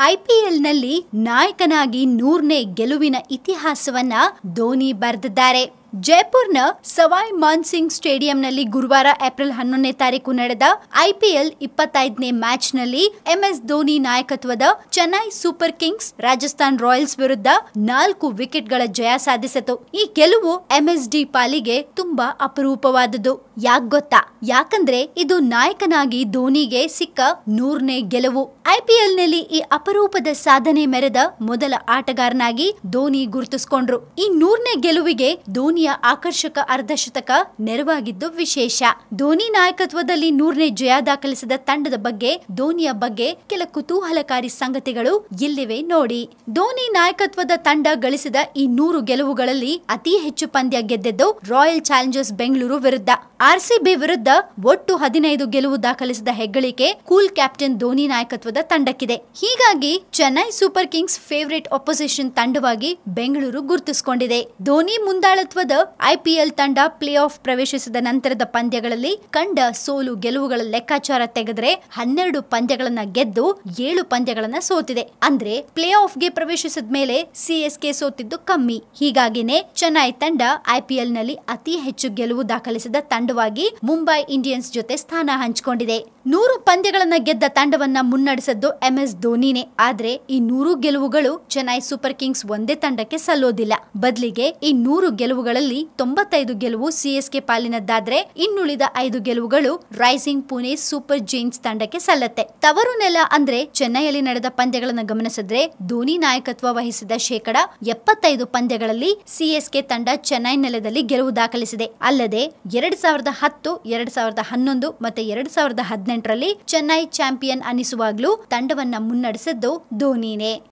ಐಪಿಎಲ್ನಲ್ಲಿ ನಾಯಕನಾಗಿ ನೂರನೇ ಗೆಲುವಿನ ಇತಿಹಾಸವನ್ನ ಧೋನಿ ಬರೆದಿದ್ದಾರೆ. ಜೈಪುರ್ನ ಸವಾಯ್ ಮಾನ್ಸಿಂಗ್ ಸ್ಟೇಡಿಯಂನಲ್ಲಿ ಗುರುವಾರ ಏಪ್ರಿಲ್ ಹನ್ನೊಂದನೇ ತಾರೀಕು ನಡೆದ ಐಪಿಎಲ್ ಇಪ್ಪತ್ತೈದನೇ ಮ್ಯಾಚ್ನಲ್ಲಿ ಎಂಎಸ್ ಧೋನಿ ನಾಯಕತ್ವದ Chennai Super Kings Rajasthan Royals ವಿರುದ್ಧ ನಾಲ್ಕು ವಿಕೆಟ್ಗಳ ಜಯ ಸಾಧಿಸಿತು. ಈ ಗೆಲುವು ಎಂಎಸ್ಡಿ ಪಾಲಿಗೆ ತುಂಬಾ ಅಪರೂಪವಾದುದು. ಯಾಕ್ ಗೊತ್ತಾ? ಯಾಕಂದ್ರೆ ಇದು ನಾಯಕನಾಗಿ ಧೋನಿಗೆ ಸಿಕ್ಕ ನೂರನೇ ಗೆಲುವು. ಐಪಿಎಲ್ನಲ್ಲಿ ಈ ಅಪರೂಪದ ಸಾಧನೆ ಮೆರೆದ ಮೊದಲ ಆಟಗಾರನಾಗಿ ಧೋನಿ ಗುರುತಿಸಿಕೊಂಡ್ರು. ಈ ನೂರನೇ ಗೆಲುವಿಗೆ ಧೋನಿಯ ಆಕರ್ಷಕ ಅರ್ಧಶತಕ ನೆರವಾಗಿದ್ದು ವಿಶೇಷ. ಧೋನಿ ನಾಯಕತ್ವದಲ್ಲಿ ನೂರನೇ ಜಯ ದಾಖಲಿಸಿದ ತಂಡದ ಬಗ್ಗೆ, ಧೋನಿಯ ಬಗ್ಗೆ ಕೆಲ ಕುತೂಹಲಕಾರಿ ಸಂಗತಿಗಳು ಇಲ್ಲಿವೆ ನೋಡಿ. ಧೋನಿ ನಾಯಕತ್ವದ ತಂಡ ಗಳಿಸಿದ ಈ ನೂರು ಗೆಲುವುಗಳಲ್ಲಿ ಅತಿ ಹೆಚ್ಚು ಪಂದ್ಯ ಗೆದ್ದಿದ್ದು ರಾಯಲ್ ಚಾಲೆಂಜರ್ಸ್ ಬೆಂಗಳೂರು ವಿರುದ್ಧ. ಆರ್ಸಿಬಿ ವಿರುದ್ಧ ಒಟ್ಟು ಹದಿನೈದು ಗೆಲುವು ದಾಖಲಿಸಿದ ಹೆಗ್ಗಳಿಕೆ ಕೂಲ್ ಕ್ಯಾಪ್ಟನ್ ಧೋನಿ ನಾಯಕತ್ವದ ತಂಡಕ್ಕಿದೆ. ಹೀಗಾಗಿ Chennai Super Kings favourite opposition ತಂಡವಾಗಿ ಬೆಂಗಳೂರು ಗುರುತಿಸಿಕೊಂಡಿದೆ. ಧೋನಿ ಮುಂದಾಳತ್ವದ ಐಪಿಎಲ್ ತಂಡ ಪ್ಲೇ ಆಫ್ ಪ್ರವೇಶಿಸಿದ ನಂತರದ ಪಂದ್ಯಗಳಲ್ಲಿ ಕಂಡ ಸೋಲು ಗೆಲುವುಗಳ ಲೆಕ್ಕಾಚಾರ ತೆಗೆದರೆ ಹನ್ನೆರಡು ಪಂದ್ಯಗಳನ್ನ ಗೆದ್ದು ಏಳು ಪಂದ್ಯಗಳನ್ನ ಸೋತಿದೆ. ಅಂದ್ರೆ ಪ್ಲೇ ಆಫ್ಗೆ ಪ್ರವೇಶಿಸಿದ ಮೇಲೆ ಸಿಎಸ್ಕೆ ಸೋತಿದ್ದು ಕಮ್ಮಿ. ಹೀಗಾಗಿನೇ ಚೆನ್ನೈ ತಂಡ ಐಪಿಎಲ್ನಲ್ಲಿ ಅತಿ ಹೆಚ್ಚು ಗೆಲುವು ದಾಖಲಿಸಿದ ತಂಡವಾಗಿ ಮುಂಬೈ ಇಂಡಿಯನ್ಸ್ ಜೊತೆ ಸ್ಥಾನ ಹಂಚಿಕೊಂಡಿದೆ. ನೂರು ಪಂದ್ಯಗಳನ್ನು ಗೆದ್ದ ತಂಡವನ್ನ ಮುನ್ನಡೆಸದ್ದು ಎಂಎಸ್ ಧೋನಿನೇ. ಆದ್ರೆ ಈ ನೂರು ಗೆಲುವುಗಳು ಚೆನ್ನೈ ಸೂಪರ್ ಕಿಂಗ್ಸ್ ಒಂದೇ ತಂಡಕ್ಕೆ ಸಲ್ಲೋದಿಲ್ಲ. ಬದಲಿಗೆ ಈ ನೂರು ಗೆಲುವುಗಳಲ್ಲಿ ತೊಂಬತ್ತೈದು ಗೆಲುವು ಸಿಎಸ್ಕೆ ಪಾಲಿನದ್ದಾದ್ರೆ ಇನ್ನುಳಿದ ಐದು ಗೆಲುವುಗಳು ರೈಸಿಂಗ್ ಪುಣೆ ಸೂಪರ್ ಜೈನ್ಸ್ ತಂಡಕ್ಕೆ ಸಲ್ಲತ್ತೆ. ತವರು ನೆಲ ಅಂದ್ರೆ ಚೆನ್ನೈಯಲ್ಲಿ ನಡೆದ ಪಂದ್ಯಗಳನ್ನು ಗಮನಿಸಿದ್ರೆ ಧೋನಿ ನಾಯಕತ್ವ ವಹಿಸಿದ ಶೇಕಡ ಎಪ್ಪತ್ತೈದು ಪಂದ್ಯಗಳಲ್ಲಿ ಸಿಎಸ್ಕೆ ತಂಡ ಚೆನ್ನೈ ನೆಲದಲ್ಲಿ ಗೆಲುವು ದಾಖಲಿಸಿದೆ. ಅಲ್ಲದೆ ಎರಡ್ ಸಾವಿರದ ಹತ್ತು, ಎರಡ್ ಸಾವಿರದ ಹನ್ನೊಂದು ಮತ್ತೆ ಎರಡ್ ಸಾವಿರದ ಹದಿನೆಂಟರಲ್ಲಿ ಚೆನ್ನೈ ಚಾಂಪಿಯನ್ ಅನಿಸುವಾಗ್ಲೂ ತಂಡವನ್ನ ಮುನ್ನಡೆಸಿದ್ದು ಧೋನಿನೇ.